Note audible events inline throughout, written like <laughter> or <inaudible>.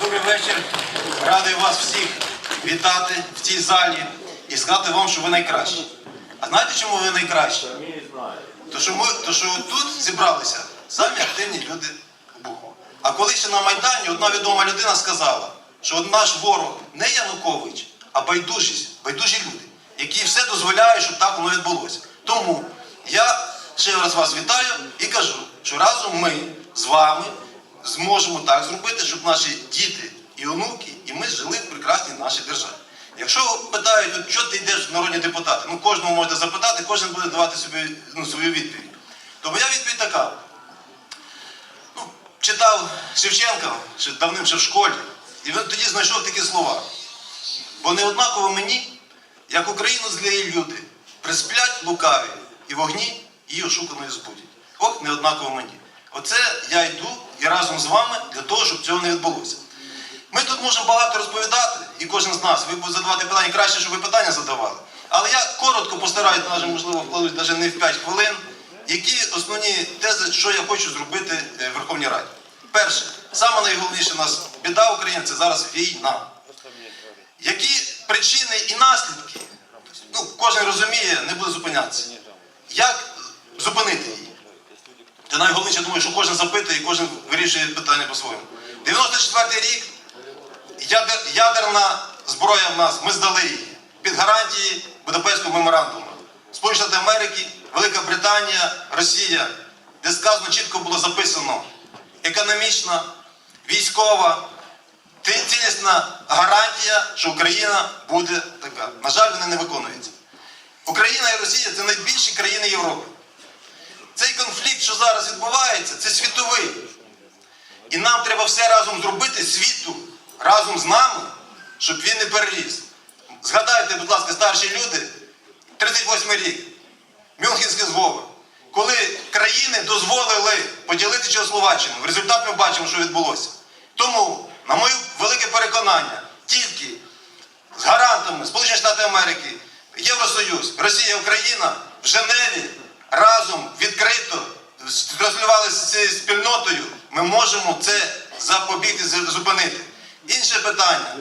Добрий вечір. Радий вас всіх вітати в цій залі і сказати вам, що ви найкращі. А знаєте, чому ви найкращі? То що, ми, то, що тут зібралися самі активні люди Буху. А коли ще на Майдані одна відома людина сказала, що наш ворог не Янукович, а байдужість, байдужі люди, які все дозволяють, щоб так воно відбулося. Тому я ще раз вас вітаю і кажу, що разом ми з вами зможемо так зробити, щоб наші діти і онуки, і ми жили в прекрасній нашій державі. Якщо питають, що ти йдеш в народні депутати, ну кожного можете запитати, кожен буде давати собі ну, свою відповідь. То моя відповідь така. Ну, читав Шевченка ще давним ще в школі, і він тоді знайшов такі слова. Бо не однаково мені, як Україну злії люди, присплять лукаві і вогні її ошуканою збудять. Ох, не однаково мені. Оце я йду і разом з вами для того, щоб цього не відбулося. Ми тут можемо багато розповідати, і кожен з нас, ви будете задавати питання, краще, щоб ви питання задавали. Але я коротко постараюсь, навіть, можливо, вкладусь навіть не в 5 хвилин, які основні тези, що я хочу зробити е, в Верховній Раді. Перше, саме найголовніше у нас біда України це зараз війна. Які причини і наслідки, ну, кожен розуміє, не буде зупинятися. Як зупинити її? Це найголовніше, думаю, що кожен запитує і кожен вирішує питання по-своєму. 94-й рік ядер, ядерна зброя в нас, ми здали її під гарантії Будапештського меморандуму. Сполучені Америки, Велика Британія, Росія, де сказано чітко було записано економічна, військова, цілісна гарантія, що Україна буде така. На жаль, вони не виконуються. Україна і Росія це найбільші країни Європи. Цей конфлікт, що зараз відбувається, це світовий. І нам треба все разом зробити світу разом з нами, щоб він не переліз. Згадайте, будь ласка, старші люди, 38 рік, Мюнхенський зговор, коли країни дозволили поділити Чехословаччину. В результаті ми бачимо, що відбулося. Тому, на моє велике переконання, тільки з гарантами Сполучені Штати Америки, Євросоюз, Росія, Україна в Женеві разом відкрито транслювалися з цією спільнотою, ми можемо це запобігти, зупинити. Інше питання.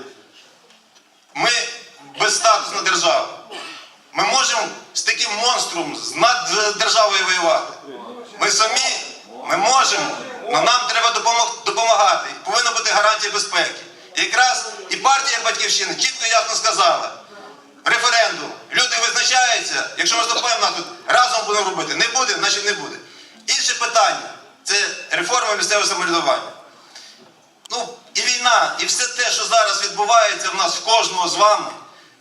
Ми безстатусна держава. Ми можемо з таким монстром, з наддержавою воювати. Ми самі, ми можемо, але нам треба допомагати. Повинна бути гарантія безпеки. І якраз і партія Батьківщини чітко ясно сказала. Референдум. Люди визначаються, якщо ми нас тут, разом будемо робити. Не буде, значить не буде. Інше питання це реформа місцевого самоврядування. Ну, і війна, і все те, що зараз відбувається в нас, в кожного з вами,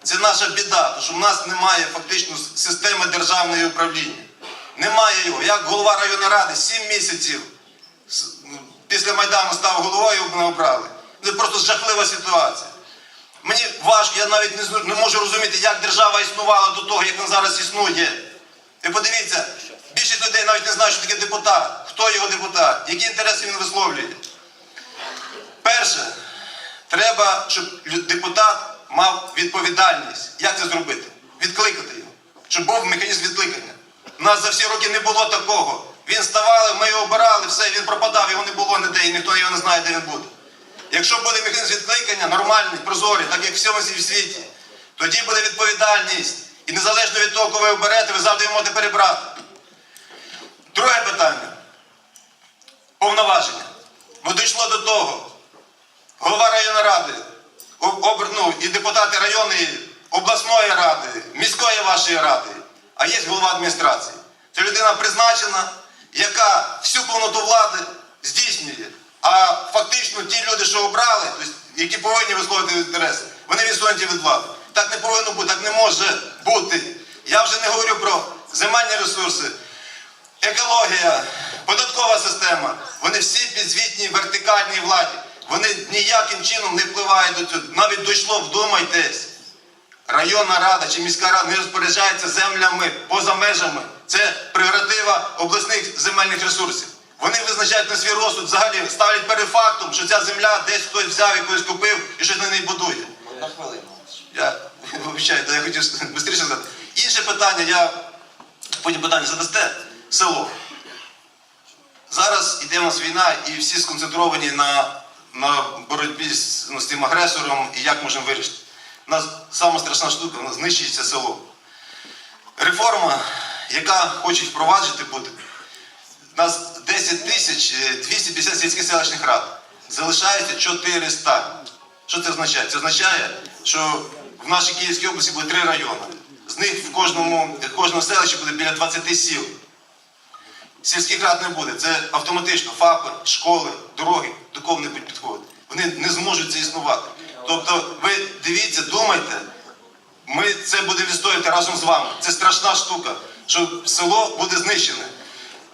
це наша біда, тому що в нас немає фактично системи державного управління. Немає його. Як голова районної ради 7 місяців ну, після Майдану став головою, мене обрали. Це просто жахлива ситуація. Мені важко, я навіть не, не можу розуміти, як держава існувала до того, як вона зараз існує. Ви подивіться, більшість людей навіть не знає, що таке депутат, хто його депутат, які інтереси він висловлює. Перше, треба, щоб депутат мав відповідальність. Як це зробити? Відкликати його. Щоб був механізм відкликання. У нас за всі роки не було такого. Він ставали, ми його обирали, все, він пропадав, його не було ніде, і ніхто його не знає, де він буде. Якщо буде механізм відкликання, нормальний, прозорий, так як в всьому світі, тоді буде відповідальність. І незалежно від того, кого ви оберете, ви завжди можете перебрати. Друге питання. Повноваження. Ну дійшло до того. Голова районної ради, об- обр- ну, і депутати районної, обласної ради, міської вашої ради, а є голова адміністрації. Це людина призначена, яка всю повноту влади здійснює. А фактично ті люди, що обрали, тобто, які повинні висловити інтереси, вони відсунуті від влади. Так не повинно бути, так не може бути. Я вже не говорю про земельні ресурси, екологія, податкова система, вони всі підзвітні вертикальній владі. Вони ніяким чином не впливають до цього. Навіть дійшло, вдумайтесь. Районна рада чи міська рада не розпоряджається землями поза межами. Це прерогатива обласних земельних ресурсів. Вони визначають на свій розсуд, взагалі ставлять перед фактом, що ця земля десь хтось взяв і когось купив і щось на неї будує. На хвилину. Я <laughs> вибачаю, я хотів швидше сказати. Інше питання, я потім питання задасте село. Зараз іде у нас війна і всі сконцентровані на на боротьбі з, ну, з тим агресором і як можемо вирішити. У нас сама страшна штука, у нас знищується село. Реформа, яка хочуть впроваджувати буде, у нас 10 тисяч е, 250 сільських селищних рад. Залишається 400. Що це означає? Це означає, що в нашій Київській області буде три райони. З них в кожному, в кожному селищі буде біля 20 сіл. Сільських рад не буде. Це автоматично ФАПи, школи, дороги до кого-небудь підходять. Вони не зможуть це існувати. Тобто, ви дивіться, думайте, ми це будемо відстоювати разом з вами. Це страшна штука, що село буде знищене.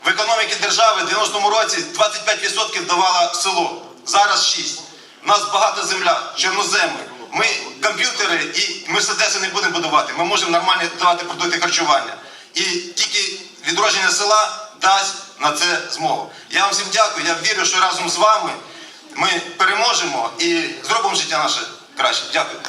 В економіці держави в 90-му році 25% давало село, зараз 6%. У нас багата земля, чорноземи. Ми комп'ютери і мерседеси не будемо будувати. Ми можемо нормально давати продукти харчування. І тільки відродження села дасть на це змогу. Я вам всім дякую. Я вірю, що разом з вами ми переможемо і зробимо життя наше краще. Дякую.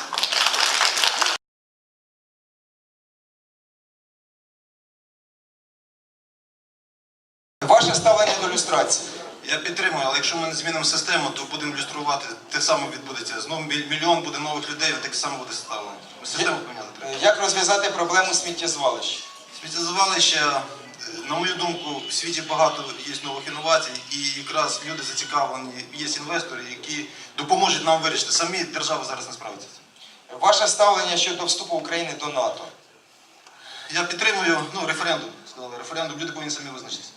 Ваше ставлення до люстрації. Я підтримую, але якщо ми не змінимо систему, то будемо люструвати. Те саме відбудеться. Знову мільйон буде нових людей, так само буде ставлено. Ми систему поміняти треба. Як розв'язати проблему сміттєзвалищ? Сміттєзвалище, е, на мою думку, в світі багато є нових інновацій, і якраз люди зацікавлені, є інвестори, які допоможуть нам вирішити. Самі держава зараз не справиться. Ваше ставлення щодо вступу України до НАТО. Я підтримую ну, референдум. Сказали, референдум, люди повинні самі визначитися.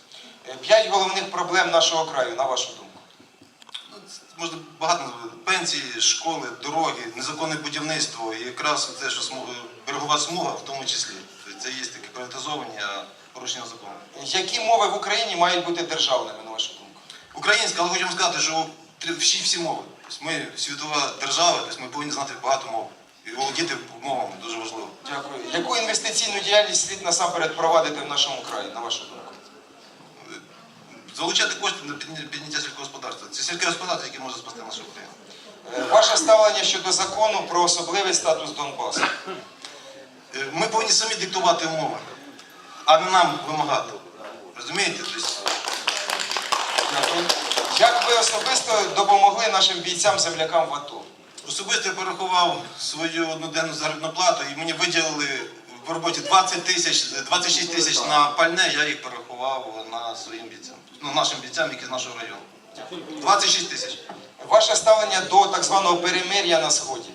Е, П'ять головних проблем нашого краю, на вашу думку. Ну, Можна багато. Пенсії, школи, дороги, незаконне будівництво і якраз те, що смуга- берегова смуга в тому числі. Тобто Це є таке приватизовані, а порушення закону. Які мови в Україні мають бути державними, на вашу думку? Українська, але вам сказати, що всі всі мови. Тобто ми світова держава, тобто ми повинні знати багато мов. І володіти мовами дуже важливо. Дякую. Яку інвестиційну діяльність слід насамперед провадити в нашому краї, на вашу думку? Залучати кошти на підняття сільського господарства. Це сільське господарство, яке може спасти нашу Україну. Е, Ваше ставлення щодо закону про особливий статус Донбасу. Е, Ми повинні самі диктувати умови, а не нам вимагати. Розумієте? Як ви особисто допомогли нашим бійцям-землякам в АТО? Особисто я порахував свою одноденну заробітну плату і мені виділили в роботі 20 тисяч, 26 тисяч на пальне, я їх порахував на своїм бійцям. Ну, нашим бійцям, які з нашого району. 26 тисяч. Ваше ставлення до так званого перемир'я на Сході.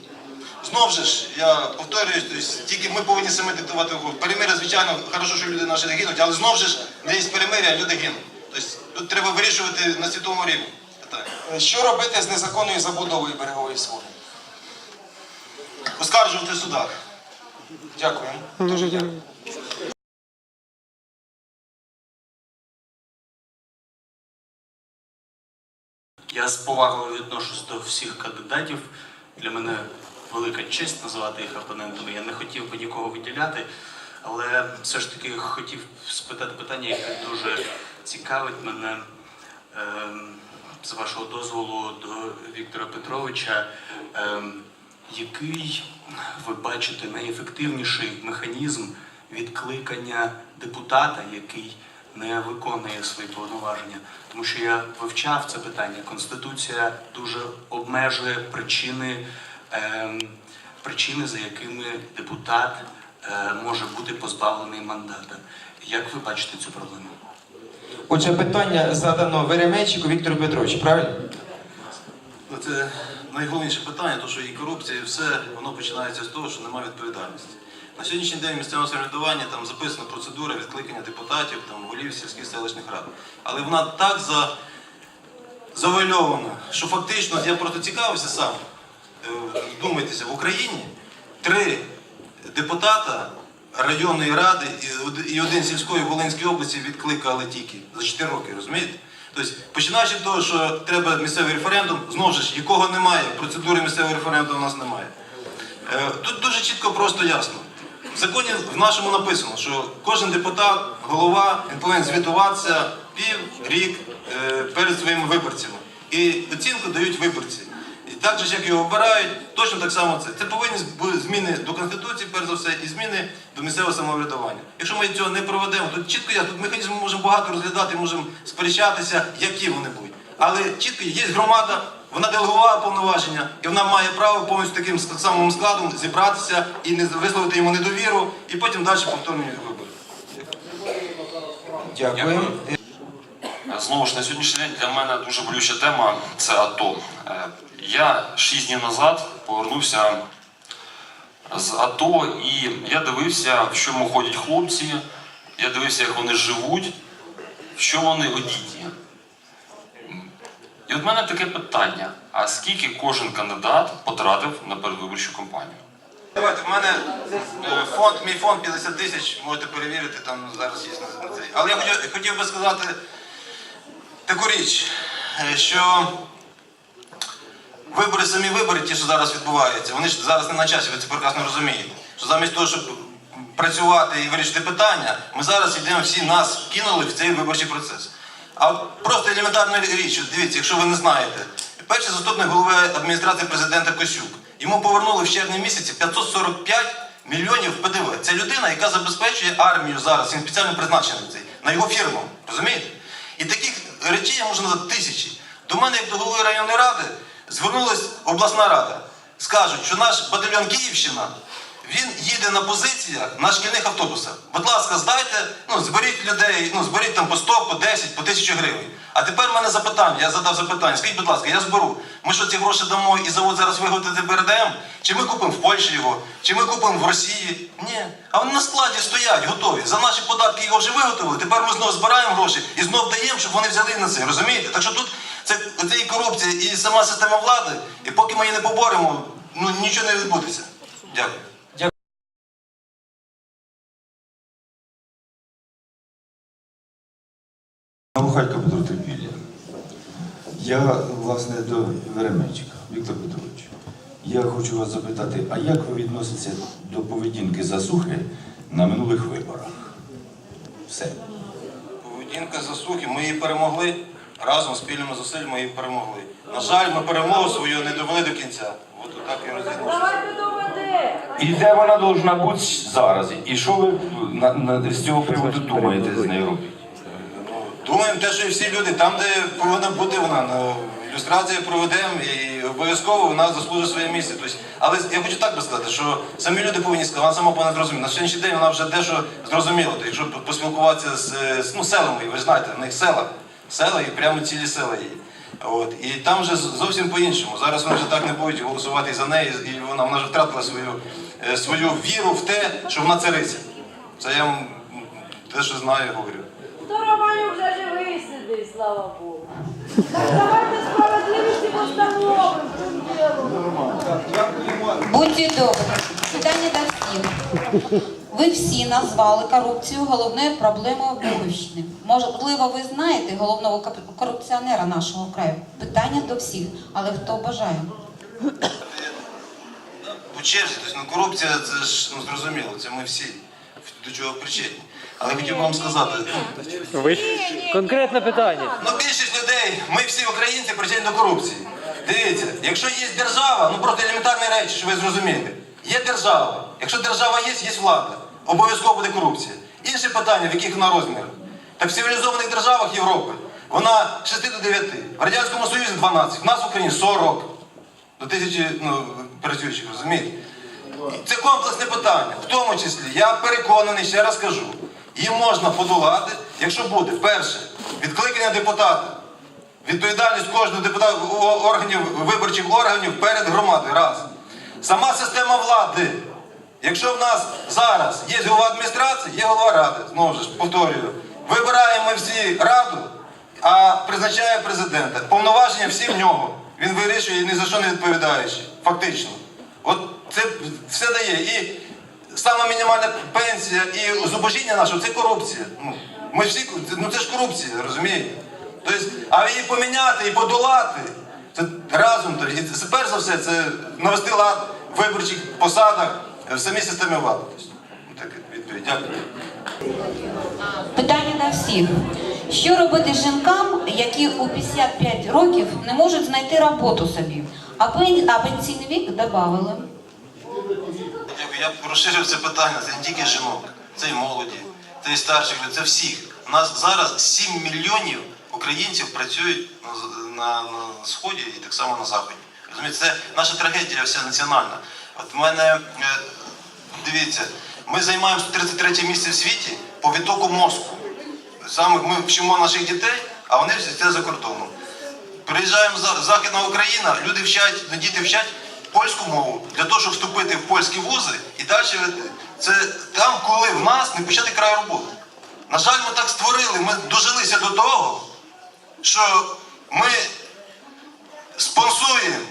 Знову ж, я повторююсь, тобто, тільки ми повинні самі диктувати угоду. Перемиря, звичайно, хорошо, що люди наші не гинуть, але знову ж не є перемиря, люди гинуть. Тобто тут треба вирішувати на світовому рівні питання. Е, Що робити з незаконною забудовою берегової смуги? Оскаржувати в судах. Дякую. Дуже дякую. Я з повагою відношусь до всіх кандидатів. Для мене велика честь називати їх опонентами. Я не хотів би нікого виділяти, але все ж таки хотів спитати питання, яке дуже цікавить мене. Ем, З вашого дозволу до Віктора Петровича. Ем, Який ви бачите найефективніший механізм відкликання депутата, який не виконує свої повноваження? Тому що я вивчав це питання. Конституція дуже обмежує причини, ем, причини за якими депутат е, може бути позбавлений мандата. Як ви бачите цю проблему? Отже, питання задано Веремейчику Віктору Петровичу, правильно? Це найголовніше питання, тому що і корупція, і все воно починається з того, що немає відповідальності. На сьогоднішній день місцевого самоврядування там записана процедура відкликання депутатів, там голів сільських селищних рад. Але вона так за... завальована, що фактично я просто цікавився сам. Е, Думайтеся, в Україні три депутата районної ради і один сільської Волинської області відкликали тільки за 4 роки, розумієте? Тобто, починаючи з того, що треба місцевий референдум, знову ж якого немає, процедури місцевого референдуму у нас немає. Е, Тут дуже чітко, просто ясно. В законі в нашому написано, що кожен депутат, голова, він повинен звітуватися пів рік е, перед своїми виборцями. І оцінку дають виборці. І так же, як його обирають, точно так само це. Це повинні бути зміни до Конституції, перш за все, і зміни до місцевого самоврядування. Якщо ми цього не проведемо, то чітко я тут механізм можемо багато розглядати, можемо сперечатися, які вони будуть. Але чітко є громада, Вона делегувала повноваження, і вона має право повністю таким самим складом зібратися і не висловити йому недовіру, і потім далі повторні вибори. Дякую. Знову ж на сьогоднішній день для мене дуже болюча тема це АТО. Е, Я шість днів назад повернувся з АТО і я дивився, в чому ходять хлопці, я дивився, як вони живуть, в що вони одіті. І от мене таке питання: а скільки кожен кандидат потратив на передвиборчу кампанію? Давайте, в мене е, фонд, мій фонд 50 тисяч, можете перевірити, там зараз є на цей. Але я хотів, хотів би сказати таку річ, е, що вибори, самі вибори, ті, що зараз відбуваються, вони ж зараз не на часі, ви це прекрасно розумієте. Що замість того, щоб працювати і вирішити питання, ми зараз йдемо всі нас кинули в цей виборчий процес. А просто елементарна річ, дивіться, якщо ви не знаєте, перший заступник голови адміністрації президента Косюк, йому повернули в червні місяці 545 мільйонів ПДВ. Це людина, яка забезпечує армію зараз, він спеціально призначений цей, на його фірму. Розумієте? І таких речей я можу назвати тисячі. До мене, як до голови районної ради, звернулась обласна рада. Скажуть, що наш батальйон Київщина він їде на позиціях на шкільних автобусах. Будь ласка, здайте, ну зберіть людей, ну зберіть там по 100, по 10, по 1000 гривень. А тепер в мене запитання, я задав запитання. Скажіть, будь ласка, я зберу. Ми що ці гроші дамо і завод зараз виготовити БРДМ? Чи ми купимо в Польщі його, чи ми купимо в Росії? Ні. А вони на складі стоять, готові. За наші податки його вже виготовили. Тепер ми знову збираємо гроші і знову даємо, щоб вони взяли на це. Розумієте? Так що тут це, це і корупція, і сама система влади. І поки ми її не поборемо, ну нічого не відбудеться. Дякую. Наухалько Петро Трипілля. Я, власне, до Веременчика, Віктор Петрович. Я хочу вас запитати, а як ви відноситеся до поведінки засухи на минулих виборах? Все. Поведінка засухи, ми її перемогли. Разом спільними зусиллями ми її перемогли. На жаль, ми перемогу свою не довели до кінця. От так я розумію. І де вона повинна бути зараз? І що ви на, на, з цього приводу думаєте з нею робити? Думаємо те, що і всі люди, там, де повинна бути вона. Ну, ілюстрацію проведемо і обов'язково вона заслужить своє місце. Тобто, але я хочу так би сказати, що самі люди повинні сказати, вона сама повинна зрозуміти. На сьогоднішній день вона вже дещо зрозуміла. Тобто, якщо поспілкуватися з, ну, селами, ви знаєте, в них села, села і прямо цілі села є. От. І там вже зовсім по-іншому. Зараз вони вже так не будуть голосувати за неї, і вона, вона вже втратила свою, е, свою віру в те, що вона цариця. Це я те, що знаю, говорю. То Романюк вже живий сидить, слава Богу. Так давайте справедливості постановимо цим ділом. Будьте добрі, питання до всіх. Ви всі назвали корупцію головною проблемою Буковщини. Можливо, ви знаєте головного корупціонера нашого краю. Питання до всіх, але хто бажає? по черзі, тобто ну, корупція це ж ну, зрозуміло, це ми всі до чого причетні. Але хотів вам сказати, ну, Конкретне питання. ну більшість людей, ми всі українці причетні до корупції. Дивіться, якщо є держава, ну просто елементарні речі, що ви зрозумієте. Є держава. Якщо держава є, є влада. Обов'язково буде корупція. Інше питання, в яких вона розмірах. Так в цивілізованих державах Європи вона 6 до 9. В Радянському Союзі 12. В нас в Україні 40 до тисячі ну, працюючих, розумієте? Це комплексне питання. В тому числі, я переконаний, ще раз кажу, її можна подолати, якщо буде перше відкликання депутата, відповідальність кожного депутата органів, виборчих органів перед громадою. Раз. Сама система влади. Якщо в нас зараз є голова адміністрації, є голова ради. Знову ж повторюю, вибираємо всі раду, а призначає президента. Повноваження всі в нього. Він вирішує і ні за що не відповідаючи. Фактично. От це все дає. І сама мінімальна пенсія і зубожіння наше це корупція. Ну, ми всі, ну це ж корупція, розумієте? Тобто, а її поміняти і подолати, це разом. то, І це, перш за все, це навести лад в виборчих посадах в самій системі влади. Тобто, ну, відповідь. Дякую. Питання до всіх. Що робити жінкам, які у 55 років не можуть знайти роботу собі, а пен- а пенсійний вік додали? Дякую. Я розширив це питання. Це не тільки жінок, це і молоді, це і старших, це всіх. У нас зараз 7 мільйонів українців працюють на, на, сході і так само на заході. Розумієте, це наша трагедія вся національна. От в мене е, дивіться, ми займаємо 33 місце в світі по відтоку мозку. Саме ми вчимо наших дітей, а вони всі це за кордоном. Приїжджаємо в Західна Україна, люди вчать, ну, діти вчать польську мову для того, щоб вступити в польські вузи і далі це там, коли в нас не почати край роботи. На жаль, ми так створили, ми дожилися до того, що ми спонсуємо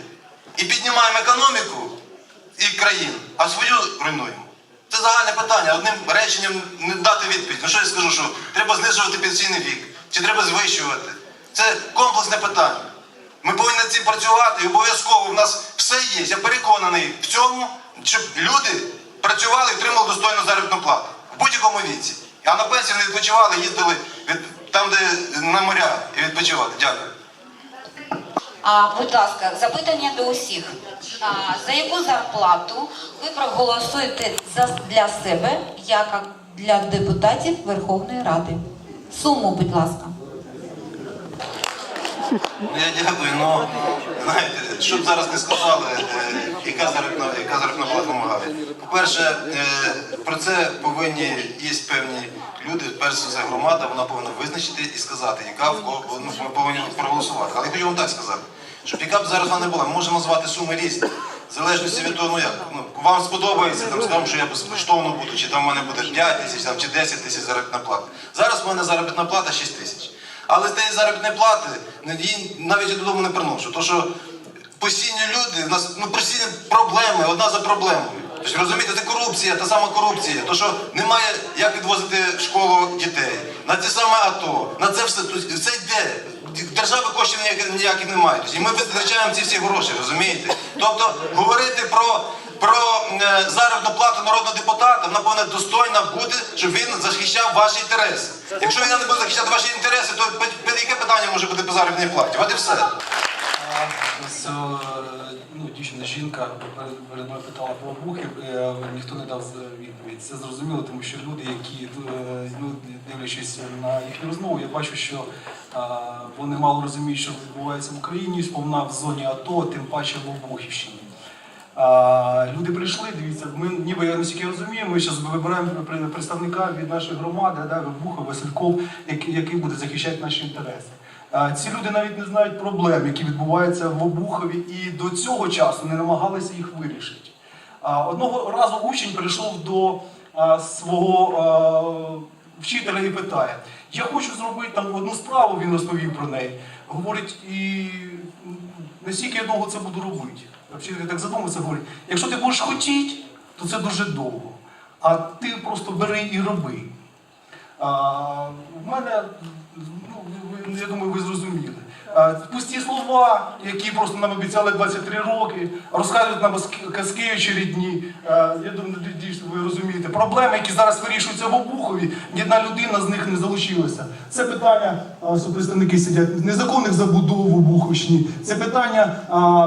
і піднімаємо економіку і країн, а свою руйнуємо. Це загальне питання. Одним реченням не дати відповідь. Ну що я скажу, що треба знижувати пенсійний вік, чи треба звищувати. Це комплексне питання. Ми повинні над цим працювати і обов'язково в нас все є. Я переконаний в цьому, щоб люди працювали і отримали достойну заробітну плату в будь-якому віці. А на пенсію не відпочивали, їздили від, там, де на моря і відпочивали. Дякую. А, будь ласка, запитання до усіх. А, за яку зарплату ви проголосуєте за, для себе, як для депутатів Верховної Ради? Суму, будь ласка. Я дякую, ну знаєте, що зараз не сказали, е, яка заробітна, яка заробітна. По-перше, е, про це повинні є певні люди, перш за все громада, вона повинна визначити і сказати, яка в кого ну, ми повинні проголосувати. Але я хочу вам так сказати, щоб яка б зараз вона не була, ми можемо назвати суми різні. В залежності від того, ну як, ну, вам сподобається, там скажемо, що я безкоштовно буду, чи там в мене буде 5 тисяч, чи 10 тисяч заробітна плата. Зараз в мене заробітна плата 6 тисяч. Але з тієї заробітної плати її навіть додому не приношу. То що постійні люди, у нас ну, постійні проблеми, одна за проблемою. Тобто, розумієте, це корупція, та сама корупція. То що немає як відвозити в школу дітей, на те саме АТО, на це все це йде. Держави коштів ніяких, ніяких немає. Тобто, І ми витрачаємо ці всі гроші, розумієте? Тобто говорити про, про е, заробітну плату народного депутата, вона повинна достойна бути, щоб він захищав ваші інтереси. Якщо він не буде захищати ваші інтереси, то яке питання може бути по заробітній платі? От і все. Е, ну, дівчина жінка перед мною питала про обухи, е, ніхто не дав відповідь. Це зрозуміло, тому що люди, які ну, дивлячись на їхню розмову, я бачу, що вони мало розуміють, що відбувається в Україні, сповна в зоні АТО, тим паче в Обухівщині. А, люди прийшли, дивіться, ми ніби я наскільки розумію, ми зараз вибираємо представника від нашої громади, да, Вибуха, Васильков, який, який буде захищати наші інтереси. А, ці люди навіть не знають проблем, які відбуваються в Обухові, і до цього часу не намагалися їх вирішити. А, одного разу учень прийшов до а, свого а, вчителя і питає: Я хочу зробити там одну справу, він розповів про неї. Говорить, і наскільки я довго це буду робити. Вчитель так задумався, говорить, якщо ти будеш хотіти, то це дуже довго. А ти просто бери і роби. А, в мене, ну, я думаю, ви зрозуміли. А, пусті слова, які просто нам обіцяли 23 роки, розказують нам казки- очередні. Я думаю, ви розумієте. Проблеми, які зараз вирішуються в Обухові, ні одна людина з них не залучилася. Це питання, що представники сидять, незаконних забудов в Обуховщині. Це питання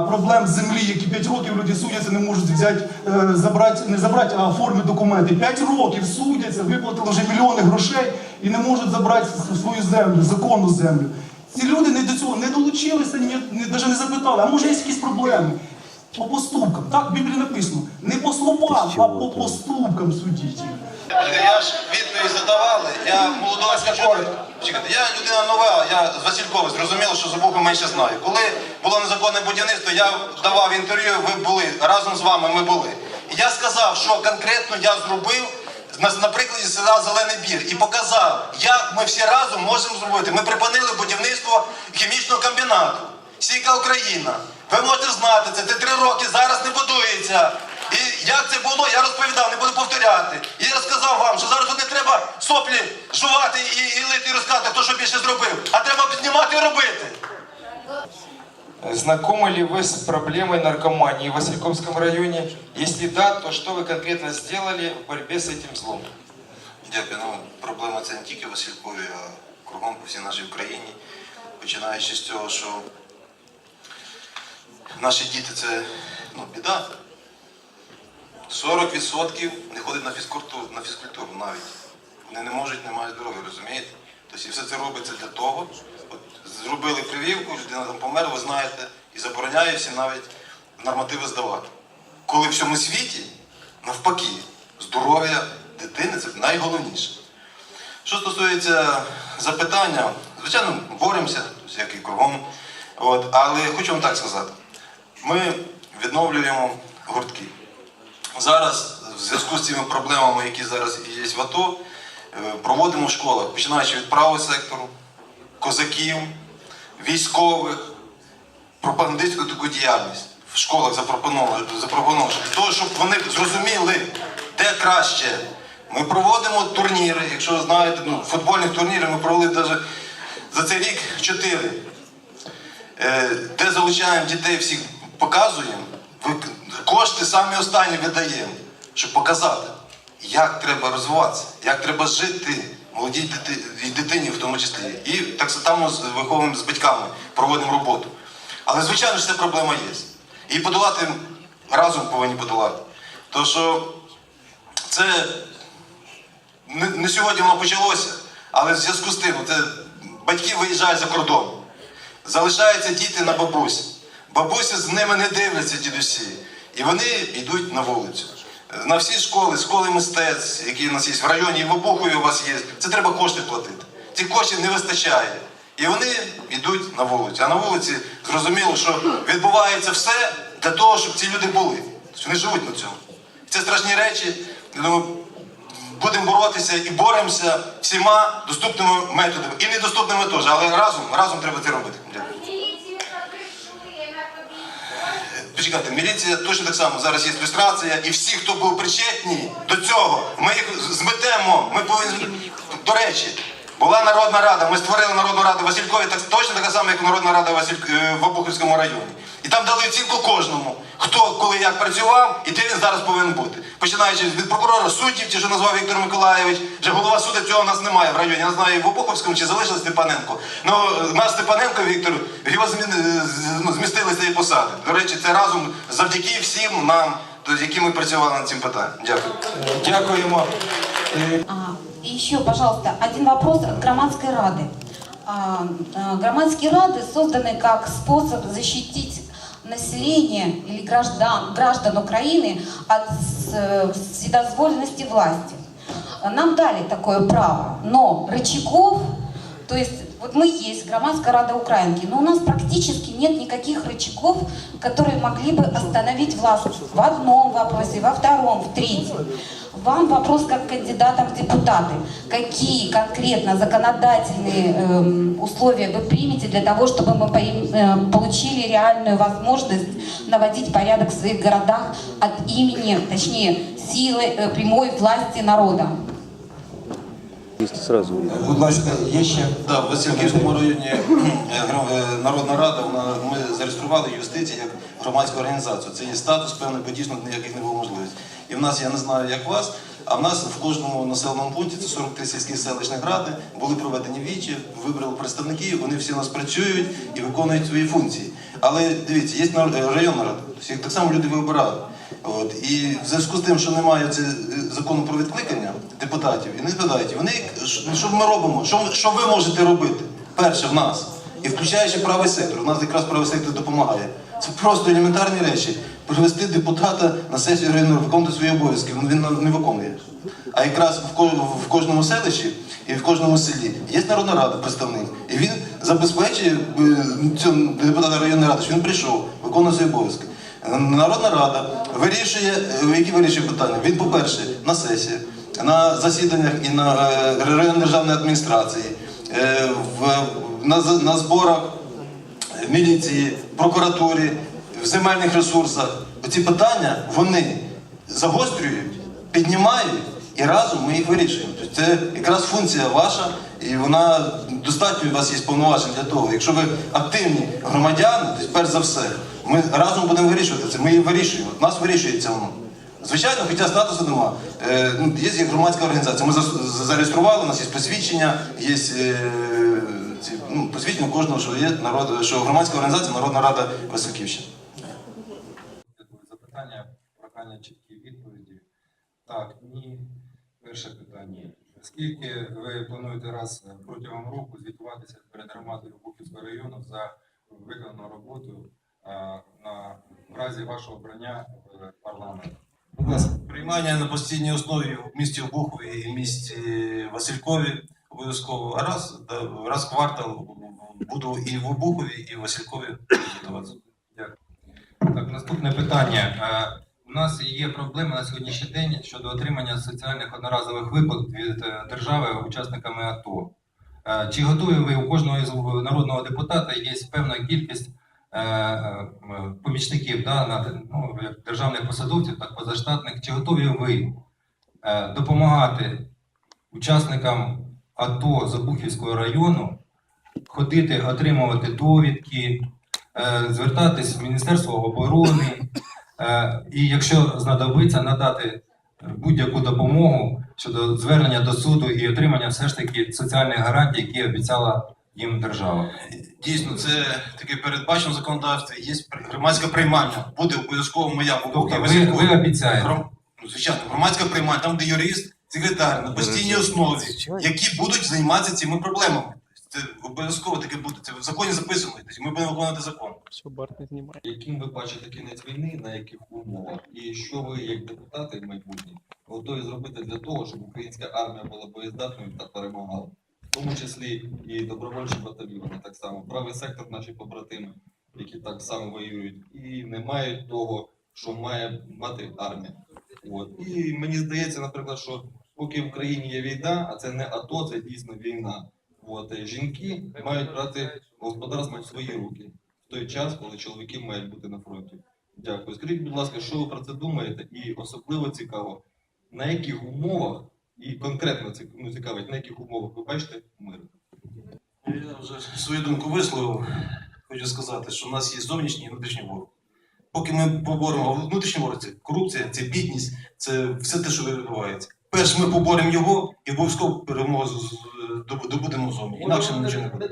проблем землі, які 5 років люди судяться, не можуть взяти, е, забрати, не забрати, а оформити документи. 5 років судяться, виплатили вже мільйони грошей і не можуть забрати свою землю, законну землю. Ці люди не до цього не долучилися, ні, не, навіть не запитали, а може є якісь проблеми? По поступкам. Так в Біблії написано. Не по словам, а по поступкам судіть. Я ж відповідь задавали, я молодого чоловіка. Чекайте, я людина нова, я з Василькова, зрозуміло, що за Богом менше знаю. Коли було незаконне будівництво, я давав інтерв'ю, ви були, разом з вами ми були. І я сказав, що конкретно я зробив на, прикладі села Зелений Бір і показав, як ми всі разом можемо зробити. Ми припинили будівництво хімічного комбінату. Сіка Україна. Ви можете знати це, три роки, зараз не будується. І як це було, я розповідав, не буду повторяти. І я розказав вам, що зараз не треба соплі жувати і, і лити і розказати, хто що більше зробив, а треба знімати і робити. Знакомы ли вы с проблемой наркомании в Васильковском районе? Если да, то что вы конкретно сделали в борьбе с этим злом? Дякую. Ну, проблема це не тільки в Василькові, а кругом по всій нашій Україні. Починаючи з цього, що наші діти це ну, біда. 40% не ходять на фізкультуру, на фізкультуру навіть. Вони не можуть, не мають здоров'я, розумієте? Тобто і все це робиться для того. От, зробили прививку, людина там померла, ви знаєте, і забороняє навіть нормативи здавати. Коли в всьому світі, навпаки, здоров'я дитини це найголовніше. Що стосується запитання, звичайно, боремося, як і кругом. От, але хочу вам так сказати: ми відновлюємо гуртки. Зараз, в зв'язку з цими проблемами, які зараз є в АТО, е, проводимо в школах, починаючи від правого сектору, козаків, військових, пропагандистську таку діяльність в школах запропоновано, щоб вони зрозуміли, де краще. Ми проводимо турніри, якщо ви знаєте, ну, футбольних турнірів ми провели навіть за цей рік чотири, Е, де залучаємо дітей, всіх показуємо, кошти самі останні видаємо, щоб показати, як треба розвиватися, як треба жити молодій і дитині в тому числі. І так само з виховуємо з батьками, проводимо роботу. Але звичайно ж ця проблема є. І подолати разом повинні подолати. То що це не, сьогодні воно почалося, але в зв'язку з тим, це батьки виїжджають за кордон. Залишаються діти на бабусі. Бабусі з ними не дивляться дідусі. І вони йдуть на вулицю. На всі школи, школи мистецтв, які у нас є в районі, і в Обухові у вас є, це треба кошти платити. Цих коштів не вистачає. І вони йдуть на вулицю. А на вулиці зрозуміло, що відбувається все для того, щоб ці люди були. Тобто Вони живуть на цьому. Це страшні речі. Я думаю, будемо боротися і боремося всіма доступними методами. І недоступними теж, але разом, разом треба це робити. Дякую. Міліцію прийшли на тобі. Почекайте, міліція точно так само. Зараз є люстрація, і всі, хто був причетні до цього, ми їх зметемо. Ми повинні. До речі, була народна рада. Ми створили народну раду Василькові, так точно така сама, як Народна рада Василь... е, в Обухівському районі. І там дали оцінку кожному, хто коли як працював і де він зараз повинен бути. Починаючи від прокурора суддів, ті, що назвав Віктор Миколаєвич, вже голова суду цього у нас немає в районі. Я не знаю, і в Обуховському чи залишили Степаненко. Ну наш Степаненко Віктор його змін... з- ну, змістили з цієї посади. До речі, це разом завдяки всім нам, з якими працювали над цим питанням. Дякую. Дякуємо. Е, А, и еще, пожалуйста, один вопрос от Громадской Рады. А, а, Громадские Рады созданы как способ защитить население или граждан, граждан Украины от э, вседозволенности власти. Нам дали такое право, но рычагов, то есть вот мы есть Громадская Рада Украинки, но у нас практически нет никаких рычагов, которые могли бы остановить власть в одном вопросе, во втором, в третьем. Вам вопрос как кандидатам в депутаты. Какие конкретно законодательные эм, условия вы примете для того, чтобы мы э, получили реальную возможность наводить порядок в своих городах от имени, точнее, силы э, прямой власти народа? Сразу. Будь ласка, є ще. Да, в Васильківському районі е, е, Народна Рада, вона, ми зареєстрували юстицію як громадську організацію. Це є статус певний, бо дійсно ніяких не було можливості. І в нас, я не знаю, як вас, а в нас в кожному населеному пункті, це 43 сільських селищних ради, були проведені вічі, вибрали представників, вони всі у нас працюють і виконують свої функції. Але дивіться, є е, районна рада, їх так само люди вибирають. От, і в зв'язку з тим, що немає це, е, закону про відкликання депутатів, і не згадають, вони що ми робимо? Що, що ви можете робити? Перше в нас. І включаючи правий сектор, у нас якраз правий сектор допомагає. Це просто елементарні речі. Привести депутата на сесію району, виконувати свої обов'язки. Він, він не виконує. А якраз в, кожному селищі і в кожному селі є народна рада, представник. І він забезпечує е, цього депутата районної ради, що він прийшов, виконує свої обов'язки. Народна рада вирішує, е, які вирішує питання. Він, по-перше, на сесії, на засіданнях і на е, районної державної адміністрації, е, в, на, на зборах міліції, прокуратурі, в земельних ресурсах. Ці питання вони загострюють, піднімають і разом ми їх вирішуємо. Тобто це якраз функція ваша, і вона достатньо у вас є повноважень для того. Якщо ви активні громадяни, то перш за все, ми разом будемо вирішувати це. Ми її вирішуємо. Нас вирішується воно. Звичайно, хоча статусу нема. Е, ну, є громадська організація. Ми зареєстрували, у нас є посвідчення, є е, ну, посвідчення кожного, що є народ, що громадська організація Народна Рада Васильківщини. Запитання, прохання чіткі відповіді. Так, ні. Перше питання. Скільки ви плануєте раз е, протягом року звітуватися перед громадою Бухівського району за виконану роботу е, на в разі вашого обрання в парламент? Будь ласка. Приймання на постійній основі в місті Обухові і в місті Василькові обов'язково. А раз, раз квартал буду і в Обухові, і в Василькові звітуватися. Так, наступне питання. У нас є проблема на сьогоднішній день щодо отримання соціальних одноразових виплат від е, держави учасниками АТО. Е, Чи готові ви у кожного із народного депутата є певна кількість е, помічників да, на, ну, державних посадовців, так позаштатних? Чи готові ви допомагати учасникам АТО Забухівського району ходити, отримувати довідки, звертатись в Міністерство оборони, і якщо знадобиться, надати будь-яку допомогу щодо звернення до суду і отримання все ж таки соціальних гарантій, які обіцяла їм держава. Дійсно, це таке передбачено в законодавстві. Є громадське приймання. Буде обов'язково моя Тобто ви, ви обіцяєте. Гром- Ну, звичайно, громадське приймання, там, де юрист, секретар на постійній основі, які будуть займатися цими проблемами. Це обов'язково таке буде. Це в законі записано. Тобто Ми будемо виконувати закон. Яким ви бачите кінець війни, на яких умовах, і що ви, як депутати майбутні, готові зробити для того, щоб українська армія була боєздатною та перемагала, в тому числі і добровольчі батальйони, так само правий сектор, наші побратими, які так само воюють, і не мають того, що має мати армія. От. І мені здається, наприклад, що поки в Україні є війна, а це не АТО, це дійсно війна. От, е, жінки мають брати господарство в свої руки в той час, коли чоловіки мають бути на фронті. Дякую. Скажіть, будь ласка, що ви про це думаєте? І особливо цікаво, на яких умовах, і конкретно ну, цікавить, на яких умовах ви бачите мир? Я вже свою думку висловив. Хочу сказати, що в нас є зовнішній і внутрішній ворог. Поки ми поборемо внутрішній ворог, це корупція, це бідність, це все те, що відбувається. Перш ми поборемо його і обов'язково перемогу з- з- добудемо зовні. Інакше нічого не буде.